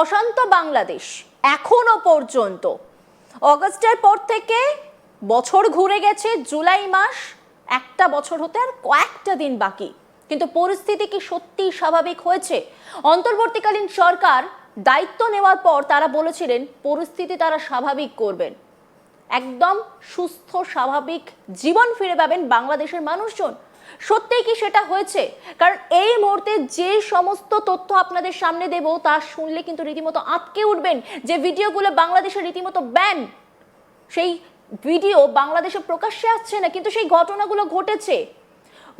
অশান্ত বাংলাদেশ এখনও পর্যন্ত। অগস্টের পর থেকে বছর ঘুরে গেছে, জুলাই মাস, একটা বছর হতে আর কয়েকটা দিন বাকি। কিন্তু পরিস্থিতি কি সত্যিই স্বাভাবিক হয়েছে? অন্তর্বর্তীকালীন সরকার দায়িত্ব নেওয়ার পর তারা বলেছিলেন, পরিস্থিতি তারা স্বাভাবিক করবেন। একদম সুস্থ, স্বাভাবিক জীবন ফিরে পাবেন বাংলাদেশের মানুষজন। সত্যিই কি সেটা হয়েছে? কারণ এই মুহূর্তে যে সমস্ত তথ্য আপনাদের সামনে দেব, তা শুনলে কিন্তু রীতিমতো আটকে উঠবেন। যে ভিডিওগুলো বাংলাদেশে রীতিমতো ব্যান, সেই ভিডিও বাংলাদেশে প্রকাশ্যে আসছে না, কিন্তু সেই ঘটনাগুলো ঘটেছে।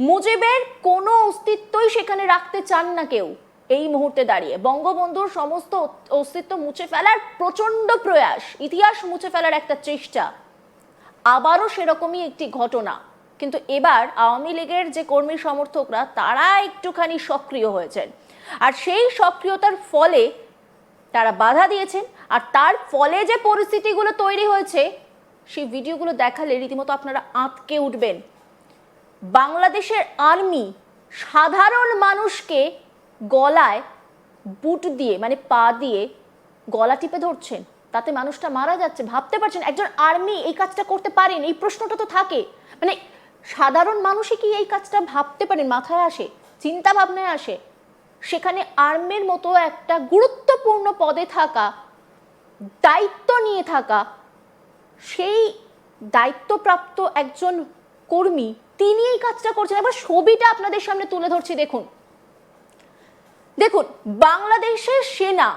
মুজিবের কোনো অস্তিত্বই সেখানে রাখতে চান না কেউ এই মুহূর্তে দাঁড়িয়ে। বঙ্গবন্ধুর সমস্ত অস্তিত্ব মুছে ফেলার প্রচণ্ড প্রয়াস, ইতিহাস মুছে ফেলার একটা চেষ্টা, আবারও সেরকমই একটি ঘটনা। কিন্তু এবার আওয়ামী লীগের যে কর্মী সমর্থকরা তারা একটুখানি সক্রিয় হয়েছেন। আর সেই সক্রিয়তার ফলে তারা বাধা দিয়েছেন। আর তার ফলে যে পরিস্থিতিগুলো তৈরি হয়েছে, সেই ভিডিওগুলো দেখালে রীতিমতো আপনারা আঁতকে উঠবেন। বাংলাদেশের আর্মি সাধারণ মানুষকে গলায় বুট দিয়ে মানে পা দিয়ে গলা টিপে ধরছেন। তাতে মানুষটা মারা যাচ্ছে। ভাবতে পারছেন, একজন আর্মি এই কাজটা করতে পারেন? এই প্রশ্নটা তো থাকে। মানে সাধারণ মানুষই কি এই কাজটা ভাবতে পারেন মাথায় আসে চিন্তা ভাবনায় আসে। সেখানে আর্মের মতো একটা গুরুত্বপূর্ণ পদে থাকা, দায়িত্ব নিয়ে থাকা, সেই দায়িত্বপ্রাপ্ত একজন কর্মী, তিনি এই কাজটা করছেন। এবার ছবিটা আপনাদের সামনে তুলে ধরছি, দেখুন। দেখুন, বাংলাদেশের সেনা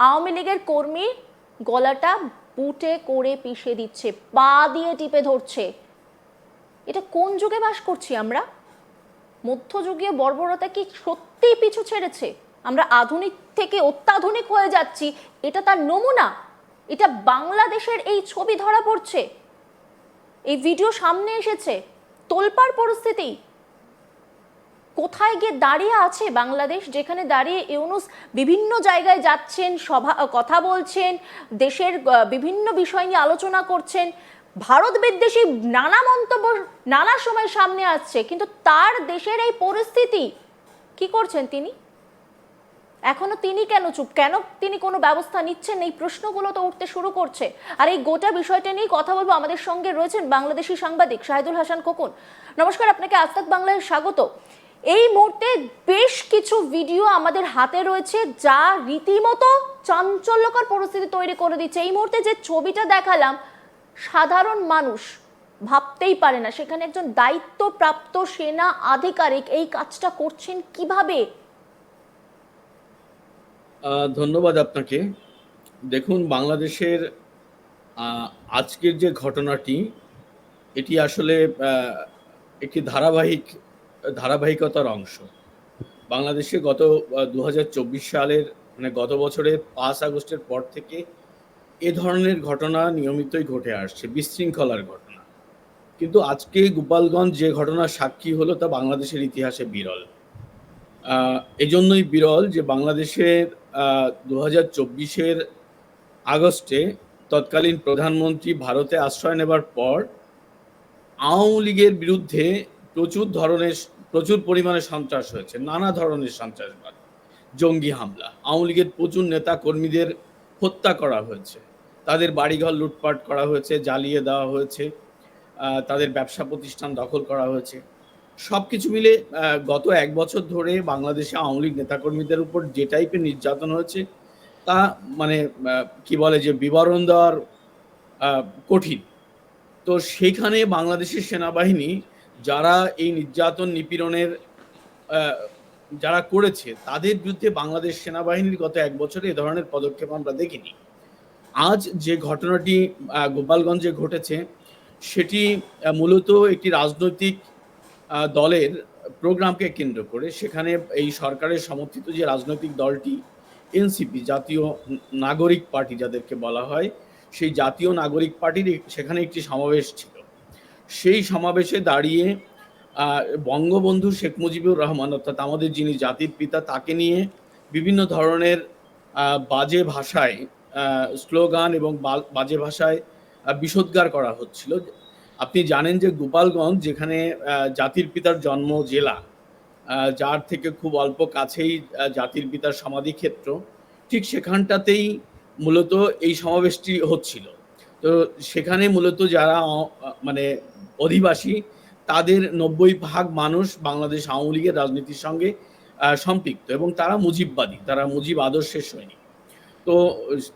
আওয়ামী লীগের কর্মী গলাটা বুটে করে পিষে দিচ্ছে, পা দিয়ে টিপে ধরছে। এটা কোন যুগে বাস করছি আমরা? মধ্যযুগীয় বর্বরতা কি সত্যিই পিছু ছেড়েছে? আমরা আধুনিক থেকে অত্যাধুনিক হয়ে যাচ্ছি, এটা তার নমুনা? এটা বাংলাদেশের এই ছবি ধরা পড়ছে। এই ভিডিও সামনে এসেছে। তোলপাড় পরিস্থিতি। কোথায় গিয়ে দাঁড়িয়ে আছে বাংলাদেশ? যেখানে দাঁড়িয়ে ইউনুস বিভিন্ন জায়গায় যাচ্ছেন, সভা কথা বলছেন, দেশের বিভিন্ন বিষয় নিয়ে আলোচনা করছেন। ভারত বিদ্বেষী নানা মন্তব্য নানা সময় সামনে আসছে, কিন্তু তার দেশের এই পরিস্থিতি কি করছেন তিনি? এখনও তিনি কেন চুপ? কেন তিনি কোনো ব্যবস্থা নিচ্ছেন? এই প্রশ্নগুলো তো উঠতে শুরু করছে। আর এই গোটা বিষয়টা নিয়ে কথা বলব। আমাদের সঙ্গে রয়েছেন বাংলাদেশি সাংবাদিক শাহিদুল হাসান খোকন। নমস্কার, আপনাকে আস্তাক বাংলায় স্বাগত। এই মুহূর্তে বেশ কিছু ভিডিও আমাদের হাতে রয়েছে যা রীতিমতো চাঞ্চল্যকর পরিস্থিতি তৈরি করে দিচ্ছে। এই মুহূর্তে যে ছবিটা দেখালাম সাধারণ মানুষ ভাবতেই পারে না, সেখানে একজন দায়িত্বপ্রাপ্ত সেনা আধিকারিক এই কাজটা করছেন কীভাবে? ধন্যবাদ আপনাকে। দেখুন, বাংলাদেশের আজকের যে ঘটনাটি, এটি আসলে একটি ধারাবাহিক, ধারাবাহিকতার অংশ। বাংলাদেশে গত দু হাজার চব্বিশ সালের মানে গত বছরের পাঁচ আগস্টের পর থেকে এ ধরনের ঘটনা নিয়মিতই ঘটে আসছে, বিশৃঙ্খলার ঘটনা। কিন্তু আজকে গোপালগঞ্জ যে ঘটনার সাক্ষী হলো তা বাংলাদেশের ইতিহাসে বিরল। এজন্যই বিরল যে বাংলাদেশের দু হাজার চব্বিশের আগস্টে তৎকালীন প্রধানমন্ত্রী ভারতে আশ্রয় নেবার পর আওয়ামী লীগের বিরুদ্ধে প্রচুর ধরনের, প্রচুর পরিমাণে সন্ত্রাস হয়েছে, নানা ধরনের সন্ত্রাসবাদ, জঙ্গি হামলা। আওয়ামী লীগের প্রচুর নেতা কর্মীদের হত্যা করা হয়েছে। তাদের বাড়িঘর লুটপাট করা হয়েছে, জ্বালিয়ে দেওয়া হয়েছে তাদের ব্যবসা প্রতিষ্ঠান দখল করা হয়েছে। সব কিছু মিলে গত এক বছর ধরে বাংলাদেশে আওয়ামী লীগ নেতাকর্মীদের উপর যে টাইপের নির্যাতন হয়েছে, তা মানে কি বলে যে বিবরণ দেওয়ার কঠিন। তো সেইখানে বাংলাদেশের সেনাবাহিনী যারা এই নির্যাতন নিপীড়নের যারা করেছে, তাদের বিরুদ্ধে বাংলাদেশ সেনাবাহিনীর গত এক বছরে এ ধরনের পদক্ষেপ আমরা দেখিনি। আজ যে ঘটনাটি গোপালগঞ্জে ঘটেছে, সেটি মূলত একটি রাজনৈতিক দলের প্রোগ্রামকে কেন্দ্র করে। সেখানে এই সরকারের সমর্থিত যে রাজনৈতিক দলটি, এনসিপি, জাতীয় নাগরিক পার্টি যাদেরকে বলা হয়, সেই জাতীয় নাগরিক পার্টির সেখানে একটি সমাবেশ ছিল। সেই সমাবেশে দাঁড়িয়ে বঙ্গবন্ধু শেখ মুজিবুর রহমান, অর্থাৎ আমাদের যিনি জাতির পিতা, তাকে নিয়ে বিভিন্ন ধরনের বাজে ভাষায় স্লোগান এবং বাজে ভাষায় বিষোদ্গার করা হচ্ছিল। আপনি জানেন যে গোপালগঞ্জ, যেখানে জাতির পিতার জন্ম জেলা যার থেকে খুব অল্প কাছেই জাতির পিতার সমাধিক্ষেত্র ঠিক সেখানটাতেই মূলত এই সমাবেশটি হচ্ছিল। তো সেখানে মূলত যারা মানে অধিবাসী, তাদের নব্বই ভাগ মানুষ বাংলাদেশ আওয়ামী লীগের রাজনীতির সঙ্গে সম্পৃক্ত এবং তারা মুজিববাদী, তারা মুজিব আদর্শের সৈনিক। তো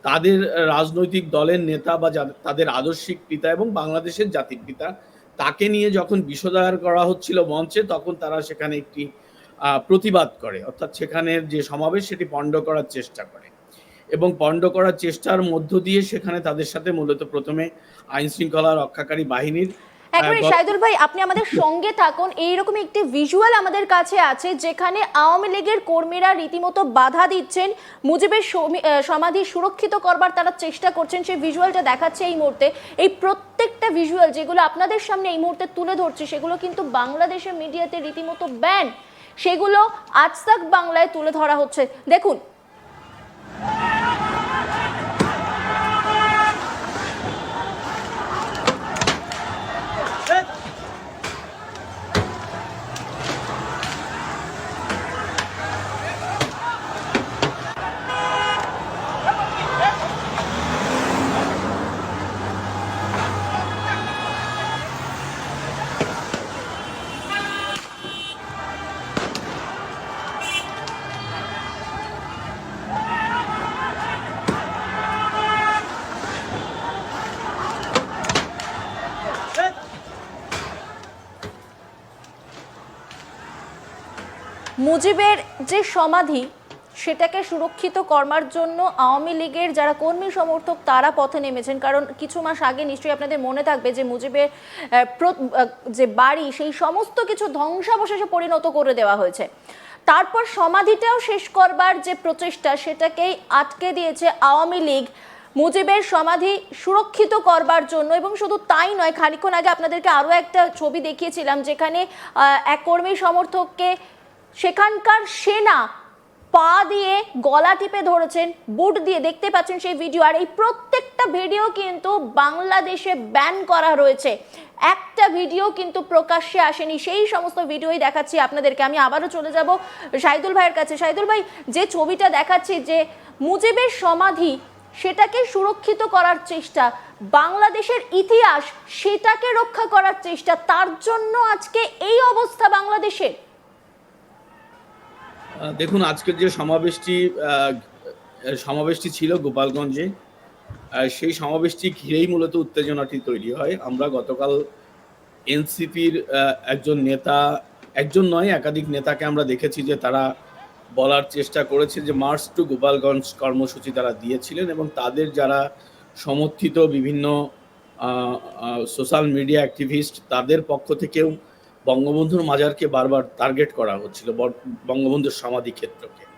তাদের রাজনৈতিক দলের নেতা বা তাদের আদর্শিক পিতা এবং বাংলাদেশের জাতির পিতা, তাকে নিয়ে যখন বিষোদার করা হচ্ছিল মঞ্চে, তখন তারা সেখানে একটি প্রতিবাদ করে। অর্থাৎ সেখানের যে সমাবেশ, সেটি পণ্ড করার চেষ্টা করে। এবং পণ্ড করার চেষ্টার মধ্য দিয়ে সেখানে তাদের সাথে মূলত প্রথমে আইন শৃঙ্খলা রক্ষাকারী বাহিনীর একবারে শাহিদুল ভাই আপনি আমাদের সঙ্গে থাকুন। এইরকম একটি ভিজুয়াল আমাদের কাছে আছে যেখানে আওয়ামী লীগের কর্মীরা রীতিমতো বাধা দিচ্ছেন মুজিবের সমাধি সুরক্ষিত করবার তারা চেষ্টা করছেন সেই ভিজুয়ালটা দেখাচ্ছে এই মুহূর্তে। এই প্রত্যেকটা ভিজুয়াল যেগুলো আপনাদের সামনে এই মুহূর্তে তুলে ধরছে সেগুলো কিন্তু বাংলাদেশের মিডিয়াতে রীতিমতো ব্যান সেগুলো আজ তাক বাংলায় তুলে ধরা হচ্ছে। দেখুন মুজিবের যে সমাধি, সেটাকে সুরক্ষিত করবার জন্য আওয়ামী লীগের যারা কর্মী সমর্থক, তারা পথে নেমেছেন। কারণ কিছু মাস আগে নিশ্চয়ই আপনাদের মনে থাকবে যে মুজিবের যে বাড়ি, সেই সমস্ত কিছু ধ্বংসাবশেষে পরিণত করে দেওয়া হয়েছে। তারপর সমাধিটাও শেষ করবার যে প্রচেষ্টা, সেটাকেই আটকে দিয়েছে আওয়ামী লীগ। মুজিবের সমাধি সুরক্ষিত করবার জন্য, এবং শুধু তাই নয়, খানিকক্ষণ আগে আপনাদেরকে আরও একটা ছবি দেখিয়েছিলাম, যেখানে এক কর্মী সমর্থককে সেখানকার সেনা পা দিয়ে গলা টিপে ধরেছেন, বুট দিয়ে দেখতে পাচ্ছেন সেই ভিডিও। আর এই প্রত্যেকটা ভিডিও কিন্তু বাংলাদেশে ব্যান করা রয়েছে। একটা ভিডিও কিন্তু প্রকাশ্যে আসেনি, সেই সমস্ত ভিডিওই দেখাচ্ছি আপনাদেরকে। আমি আবারও চলে যাব সাইদুল ভাইয়ের কাছে। সাইদুল ভাই, যে ছবিটা দেখাচ্ছি যে মুজিবের সমাধি, সেটাকে সুরক্ষিত করার চেষ্টা, বাংলাদেশের ইতিহাস সেটাকে রক্ষা করার চেষ্টা, তার জন্য আজকে এই অবস্থা বাংলাদেশের। দেখুন, আজকের যে সমাবেশটি সমাবেশটি ছিল গোপালগঞ্জে সেই সমাবেশটি ঘিরেই মূলত উত্তেজনাটি তৈরি হয়। আমরা গতকাল এনসিপির একজন নেতা, একজন নয়, একাধিক নেতাকে আমরা দেখেছি যে তারা বলার চেষ্টা করেছে যে মার্চ টু গোপালগঞ্জ কর্মসূচি তারা দিয়েছিলেন এবং তাদের যারা সমর্থিত বিভিন্ন সোশ্যাল মিডিয়া অ্যাক্টিভিস্ট, তাদের পক্ষ থেকেও বঙ্গবন্ধুর মাজারকে বারবার টার্গেট করা হচ্ছিল বঙ্গবন্ধুর সমাধি ক্ষেত্রকে।